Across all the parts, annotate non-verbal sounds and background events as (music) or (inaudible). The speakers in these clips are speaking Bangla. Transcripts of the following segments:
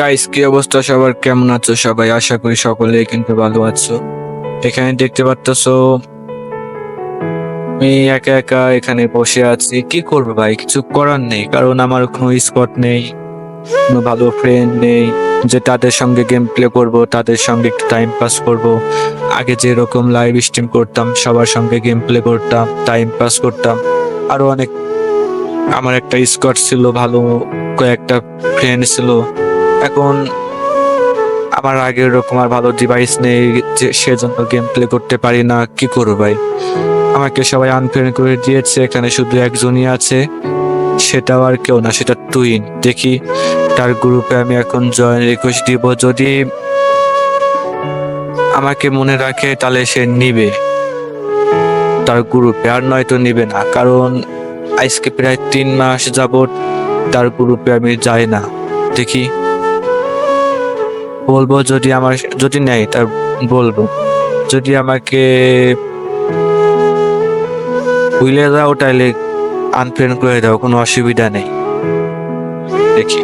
গাইস কি অবস্থা? সবার কেমন আছো? সবাই আশা করি সকলেই কিন্তু ভালো আছো। এখানে দেখতে পারতেছো, আমি একা একা এখানে বসে আছি। কি করব ভাই? কিছু করার নেই, কারণ আমার কোনো স্পট নেই, কোনো ভালো ফ্রেন্ড নেই। যে তাদের সঙ্গে গেম প্লে করব, তাদের সঙ্গে একটু টাইম পাস করব। আগে যেরকম লাইভ স্ট্রিম করতাম, সবার সঙ্গে গেম প্লে করতাম টাইম পাস করতাম। আরও অনেক, আমার একটা স্কোয়াড ছিল, ভালো কয়েকটা ফ্রেন্ড ছিল। এখন আমার আগের রকম আর ভালো ডিভাইস নেই যে সেজন্য গেম প্লে করতে পারি না। কি করব ভাই? আমাকে সবাই আনফ্রেন্ড করে দিয়েছে, এখানে শুধু একজনই আছে। সেটাও আর কেউ না, সেটা টুইন দেখি তার গ্রুপে আমি এখন জয়েন রিকোয়েস্ট দিব। যদি আমাকে মনে রাখে, তাহলে সে নিবে। তার গ্রুপে আর নয়তো নিবে না, কারণ আজকে প্রায় তিন মাস যাবত তার গ্রুপে আমি যাই না। দেখি। বলব যদি আমার যদি নেয়, তার বলব। যদি আমাকে ভুলে দাও তাহলে আনফ্রেন্ড করে দাও, কোনো অসুবিধা নেই। দেখি,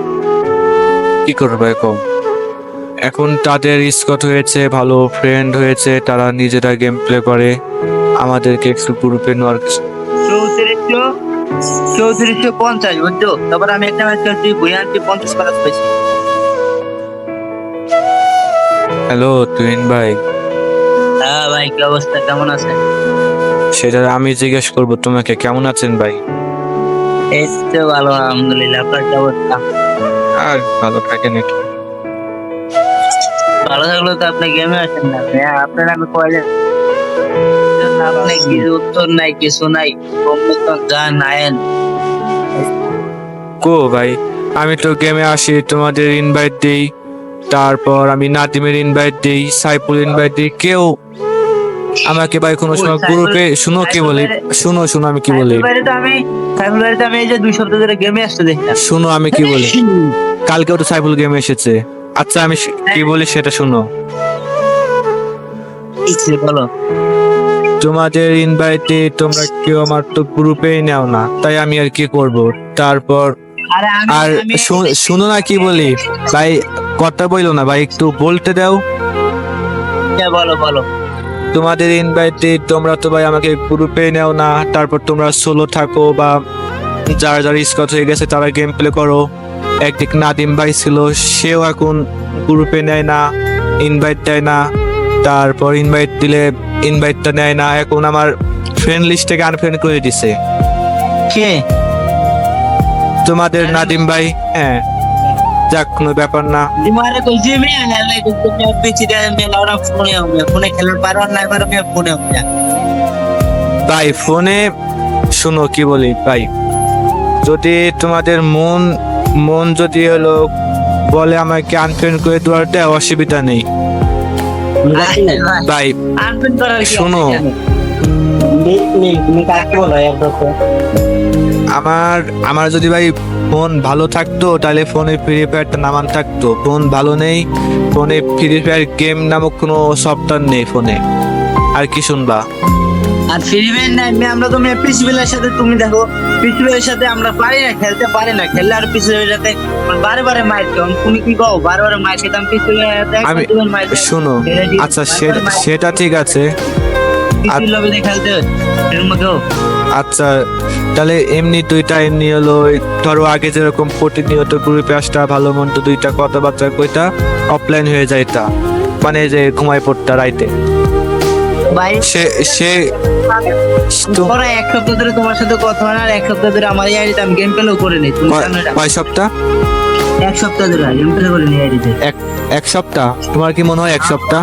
কি করবে কম এখন তাদের স্কট হয়েছে, ভালো ফ্রেন্ড হয়েছে, তারা নিজেরা গেম প্লে করে। আমাদেরকে একটু গ্রুপে নেওয়ার চৌত্রিশশো পঞ্চাশ, বুঝছ? তারপর আমি একটা ম্যাচ খেলছি পঞ্চাশ পেয়েছি হ্যালো তুইন ভাই হ্যাঁ ভাই কি অবস্থা? কেমন আছে সেটা আমি জিজ্ঞেস করব তোমাকে কেমন আছেন ভাই? এই তো ভালো আলহামদুলিল্লাহ। আপনার কি অবস্থা? আর ভালো থাকেন একটু ভালো থাকলে তো আপনি গেমে আসেন না হ্যাঁ আপনার আমি কয়েক আপনি কিছু উত্তর নাই কিছু নাই। যান আয়েন। কো ভাই আমি তো গেমে আসি তোমাদের ইনভাইট দেই। তারপর আমি নাদিমের ইনভাইট দেই সাইফুল ইনভাইট দেই কেউ আমাকে ভাই কোনো সময় গ্রুপে শুনো কি বলি? শুনো শুনো আমি কি বলি? সাইফুল আমি সাইফুল ভাইরে তো আমি এই যে দুই সপ্তাহ ধরে গেমে আসতে দেখি শুনো আমি কি বলি? (laughs) কালকেও তো সাইফুল গেমে এসেছে। আচ্ছা আমি কি বলি সেটা শুনো। বলো তোমাদের ইনভাইটে তোমরা কেউ আমার তো গ্রুপেই নাও না তাই আমি আর কি করব? তারপর আর শুনো না কি বলি? ভাই কথা বইলো না ভাই একটু বলতে দাও। হ্যাঁ, বলো বলো। তোমাদের ইনভাইটে তোমরা তো ভাই আমাকে গ্রুপে নেও না তারপর তোমরা সোলো থাকো বা যারা যারা স্কট হয়ে গেছে তারা গেম প্লে করো। একদিক নাদিম ভাই ছিল সেও এখন গ্রুপে নেয় না ইনভাইট দেয় না। তারপর ইনভাইট দিলে ইনভাইটটা নেয় না এখন আমার ফ্রেন্ড লিস্ট থেকে আনফ্রেন্ড করে দিছে। কে? তোমাদের নাদিম ভাই হ্যাঁ। যাক কোনো ব্যাপার না। তাই ফোনে? শুনো কি বলি ভাই। যদি তোমাদের মন মন যদি হলো বলে আমাকে আনফ্রেন্ড করে দেওয়াটা অসুবিধা নেই। ভাই শুনো। আমার আমার যদি ভাই ফোন ভালো থাকতো তাহলে ফোনে ফ্রি ফায়ারটা নামান থাকতো। ফোন ভালো নেই ফোনে ফ্রি ফায়ার গেম নামক কোনো সফটওয়্যার নেই ফোনে। আর কি শুনবা? আর ফ্রি ফায়ার না আমি আমরা তো পিসবিলের সাথে তুমি দেখো পিসবিলের সাথে আমরা পারি না খেলতে পারি না। খেললে আর পিসবিলের সাথে বারে বারে মার খেতাম তুমি কি কও? বারে বারে মার খেতাম পিসবিলের সাথে আমি শুনো আচ্ছা সেটা ঠিক আছে। আচ্ছা তাহলে এমনি দুইটা এমনি হলো ধরো আগে যেরকম প্রতিনিয়ত গ্রুপে আসটা ভালো মন্দ দুইটা কথাবার্তা কইতা অফলাইন হয়ে যাইতা মানে যে ঘুমাই পড়তা রাইতে। সে সে তো- এক সপ্তাহ ধরে তোমার সাথে কথা হয় আর এক সপ্তাহ ধরে আমার এই আইডিতে আমি গেম প্লেও করে নিই তুমি কয়- জানো এটা? কয় সপ্তাহ? এক সপ্তাহ ধরে গেম প্লে করে নিই আইডিতে। এক এক সপ্তাহ? তোমার কি মনে হয় এক সপ্তাহ?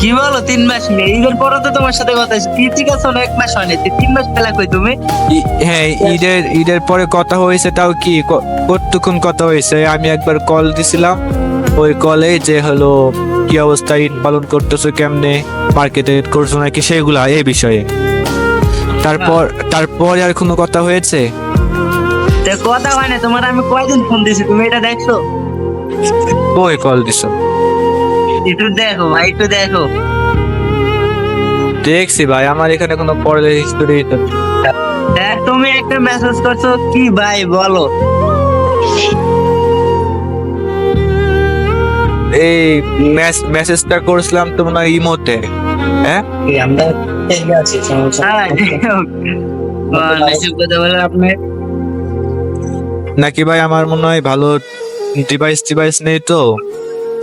কি বলো তিন মাস নেই? ঈদের পরে তো তোমার সাথে কথা হয়েছে। ঠিক আছে এক মাস হয়নি। তিন মাস খেলা কই তুমি? হ্যাঁ ঈদের ঈদের পরে কথা হয়েছে তাও কি? ক- কতক্ষণ কথা হয়েছে? আমি একবার কল দিছিলাম। ওই কলে যে হলো কি অবস্থা ঈদ পালন করতেছো কেমনে? মার্কেটে করছ নাকি? সেগুলা এই বিষয়ে। তারপর তারপরে আর কোনো কথা হয়েছে? কথা হয় না তোমার আমি কয়দিন ফোন দিছি? তুমি এটা দেখছ? কই কল দিছ? একটু দেখো ভাই একটু দেখো। দেখছি ভাই আমার এখানে কোনো পড়লে হিস্টোরি দেখ তুমি একটা মেসেজ করছ কি ভাই বলো। এই মেসেজটা করেছিলাম তো হয় ইমোতে হ্যাঁ? আমরা আছি হ্যাঁ আপনি নাকি ভাই আমার মনে হয় ভালো ডিভাইস টিভাইস নেই তো?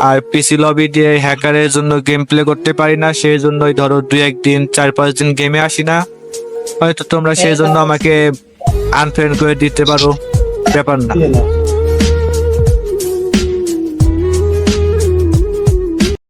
আর পিসি লবি দিয়ে হ্যাকারের জন্য গেম প্লে করতে পারি না সেই জন্যই ধরো দুই একদিন চার পাঁচ দিন গেমে আসি না। হয়তো তোমরা সেই জন্য আমাকে আনফ্রেন্ড করে দিতে পারো ব্যাপার না।